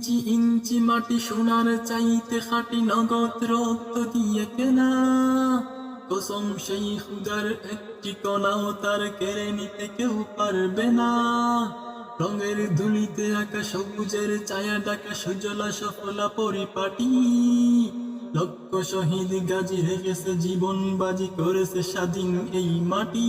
ইঞ্চি ইঞ্চি মাটি সোনার চাইতে খাটি নগদ রক্ত দিয়ে কেনা। কসম সেই খুদার একটি কণাও তার কেড়ে নিতে কেউ পারবে না। রঙের ধুলিতে আঁকা সবুজের ছায়া ডাকা সুজলা সফলা পরিপাটি। লক্ষ শহীদ গাজী রেখেছে, জীবন বাজি করেছে স্বাধীন এই মাটি।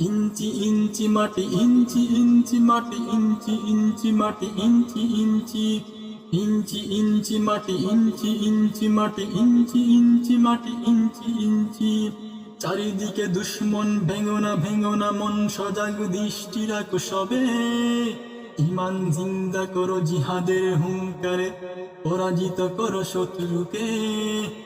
ইঞ্চি ইঞ্চি মাটি, ইঞ্চি ইঞ্চি মাটি, ইঞ্চি ইঞ্চি মাটি, ইঞ্চি ইঞ্চি ইঞ্চি ইঞ্চি মাটি, ইঞ্চি ইঞ্চি মাটি, ইঞ্চি ইঞ্চি মাটি, ইঞ্চি ইঞ্চি। চারিদিকে দুশ্মন, ভেঙোনা ভেঙোনা, মন সজাগ, দৃষ্টি রাখো সবে। ইমান জিন্দা করো জিহাদের হুঙ্কারে, পরাজিত করো শত্রুকে।